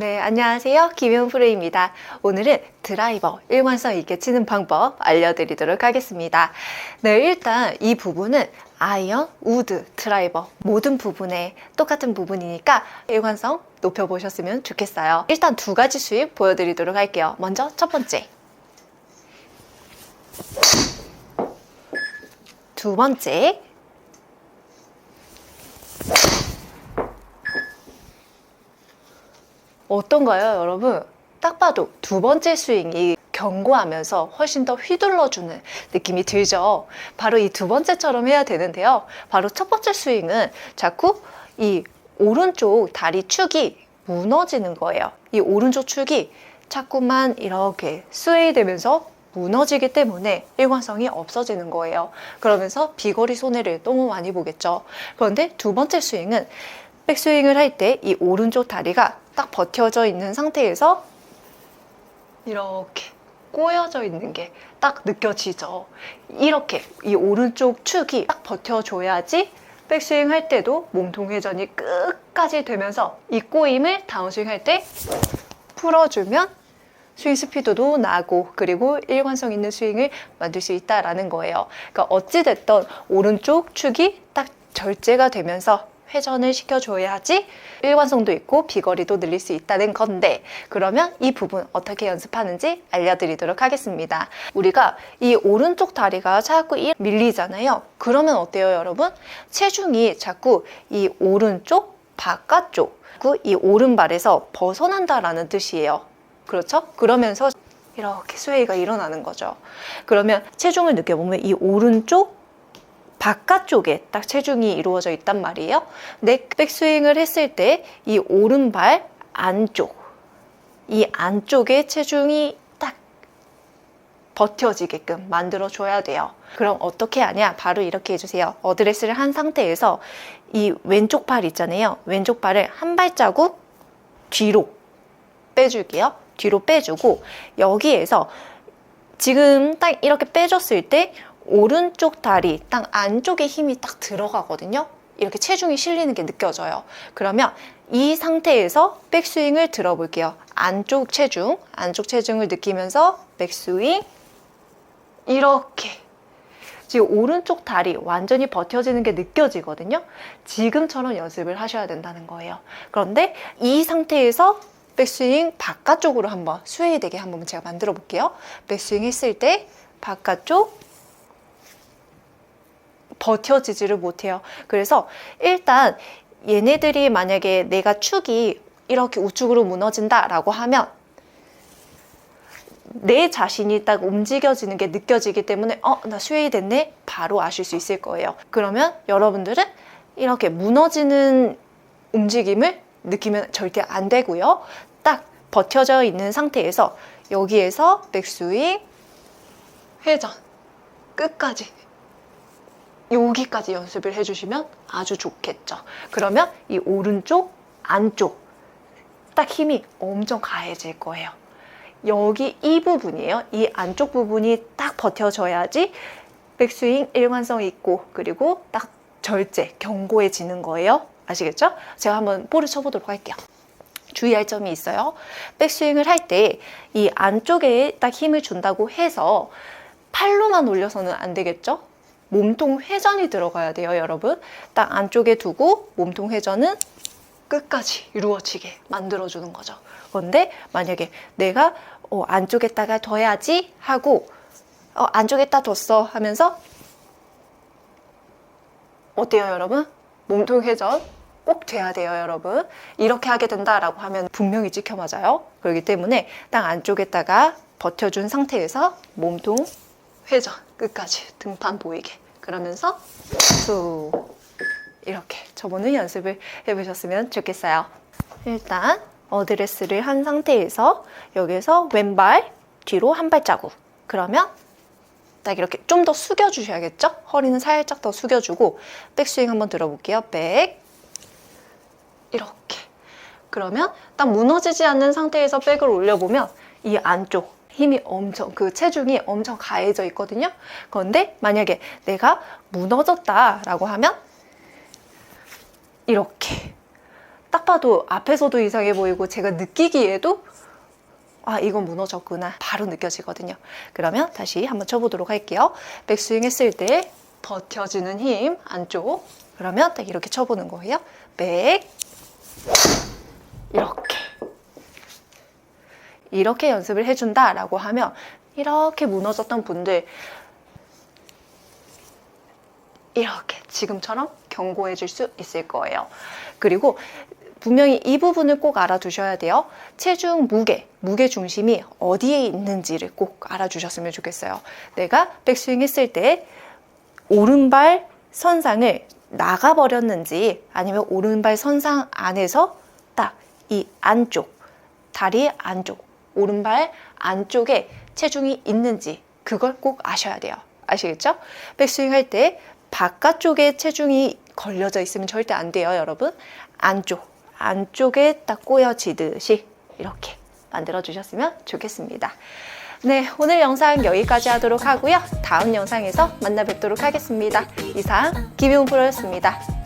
네, 안녕하세요. 김현프로입니다. 오늘은 드라이버 일관성 있게 치는 방법 알려드리도록 하겠습니다. 네, 일단 이 부분은 아이언, 우드, 드라이버 모든 부분에 똑같은 부분이니까 일관성 높여보셨으면 좋겠어요. 일단 두 가지 수입 보여드리도록 할게요. 먼저 첫 번째. 두 번째. 어떤가요, 여러분? 딱 봐도 두 번째 스윙이 견고하면서 훨씬 더 휘둘러주는 느낌이 들죠. 바로 이 두 번째처럼 해야 되는데요. 바로 첫 번째 스윙은 자꾸 이 오른쪽 다리 축이 무너지는 거예요. 이 오른쪽 축이 자꾸만 이렇게 스웨이 되면서 무너지기 때문에 일관성이 없어지는 거예요. 그러면서 비거리 손해를 너무 많이 보겠죠. 그런데 두 번째 스윙은 백스윙을 할 때 이 오른쪽 다리가 딱 버텨져 있는 상태에서 이렇게 꼬여져 있는 게 딱 느껴지죠. 이렇게 이 오른쪽 축이 딱 버텨줘야지 백스윙 할 때도 몸통 회전이 끝까지 되면서 이 꼬임을 다운스윙 할 때 풀어주면 스윙 스피드도 나고 그리고 일관성 있는 스윙을 만들 수 있다라는 거예요. 그러니까 어찌됐던 오른쪽 축이 딱 절제가 되면서 회전을 시켜줘야지 일관성도 있고 비거리도 늘릴 수 있다는 건데 그러면 이 부분 어떻게 연습하는지 알려드리도록 하겠습니다. 우리가 이 오른쪽 다리가 자꾸 밀리잖아요. 그러면 어때요, 여러분? 체중이 자꾸 이 오른쪽 바깥쪽 이 오른발에서 벗어난다라는 뜻이에요. 그렇죠? 그러면서 이렇게 스웨이가 일어나는 거죠. 그러면 체중을 느껴보면 이 오른쪽 바깥쪽에 딱 체중이 이루어져 있단 말이에요. 내 백스윙을 했을 때 이 오른발 안쪽, 이 안쪽에 체중이 딱 버텨지게끔 만들어줘야 돼요. 그럼 어떻게 하냐? 바로 이렇게 해주세요. 어드레스를 한 상태에서 이 왼쪽 팔 있잖아요. 왼쪽 발을 한 발자국 뒤로 빼줄게요. 뒤로 빼주고 여기에서 지금 딱 이렇게 빼줬을 때 오른쪽 다리 딱 안쪽에 힘이 딱 들어가거든요. 이렇게 체중이 실리는 게 느껴져요. 그러면 이 상태에서 백스윙을 들어볼게요. 안쪽 체중, 안쪽 체중을 느끼면서 백스윙 이렇게 지금 오른쪽 다리 완전히 버텨지는 게 느껴지거든요. 지금처럼 연습을 하셔야 된다는 거예요. 그런데 이 상태에서 백스윙 바깥쪽으로 한번 스웨이 되게 한번 제가 만들어 볼게요. 백스윙 했을 때 바깥쪽 버텨지지를 못해요. 그래서 일단 얘네들이 만약에 내가 축이 이렇게 우측으로 무너진다라고 하면 내 자신이 딱 움직여지는 게 느껴지기 때문에 어, 나 스웨이 됐네? 바로 아실 수 있을 거예요. 그러면 여러분들은 이렇게 무너지는 움직임을 느끼면 절대 안 되고요. 딱 버텨져 있는 상태에서 여기에서 백스윙, 회전, 끝까지 여기까지 연습을 해주시면 아주 좋겠죠. 그러면 이 오른쪽, 안쪽 딱 힘이 엄청 가해질 거예요. 여기 이 부분이에요. 이 안쪽 부분이 딱 버텨져야지 백스윙 일관성 있고 그리고 딱 절제, 견고해지는 거예요. 아시겠죠? 제가 한번 볼을 쳐보도록 할게요. 주의할 점이 있어요. 백스윙을 할 때 이 안쪽에 딱 힘을 준다고 해서 팔로만 올려서는 안 되겠죠? 몸통 회전이 들어가야 돼요, 여러분. 딱 안쪽에 두고 몸통 회전은 끝까지 이루어지게 만들어주는 거죠. 그런데 만약에 내가 어, 안쪽에다가 둬야지 하고 어, 안쪽에다 뒀어 하면서 어때요, 여러분? 몸통 회전 꼭 돼야 돼요, 여러분. 이렇게 하게 된다라고 하면 분명히 찍혀 맞아요. 그렇기 때문에 딱 안쪽에다가 버텨준 상태에서 몸통 회전 끝까지 등판 보이게 그러면서 툭 이렇게 저번에 연습을 해보셨으면 좋겠어요. 일단 어드레스를 한 상태에서 여기서 왼발 뒤로 한 발자국 그러면 딱 이렇게 좀 더 숙여주셔야겠죠? 허리는 살짝 더 숙여주고 백스윙 한번 들어볼게요. 백 이렇게 그러면 딱 무너지지 않는 상태에서 백을 올려보면 이 안쪽 힘이 엄청 그 체중이 엄청 가해져 있거든요. 그런데 만약에 내가 무너졌다라고 하면 이렇게 딱 봐도 앞에서도 이상해 보이고 제가 느끼기에도 아, 이건 무너졌구나. 바로 느껴지거든요. 그러면 다시 한번 쳐보도록 할게요. 백스윙 했을 때 버텨주는 힘 안쪽. 그러면 딱 이렇게 쳐보는 거예요. 백. 이렇게. 이렇게 연습을 해준다라고 하면 이렇게 무너졌던 분들 이렇게 지금처럼 견고해 질수 있을 거예요. 그리고 분명히 이 부분을 꼭 알아두셔야 돼요. 체중 무게, 무게 중심이 어디에 있는지를 꼭 알아주셨으면 좋겠어요. 내가 백스윙 했을 때 오른발 선상을 나가버렸는지 아니면 오른발 선상 안에서 딱 이 안쪽, 다리 안쪽, 오른발 안쪽에 체중이 있는지 그걸 꼭 아셔야 돼요. 아시겠죠? 백스윙 할 때 바깥쪽에 체중이 걸려져 있으면 절대 안 돼요, 여러분. 안쪽, 안쪽에 딱 꼬여지듯이 이렇게 만들어 주셨으면 좋겠습니다. 네, 오늘 영상 여기까지 하도록 하고요. 다음 영상에서 만나 뵙도록 하겠습니다. 이상 김용 프로였습니다.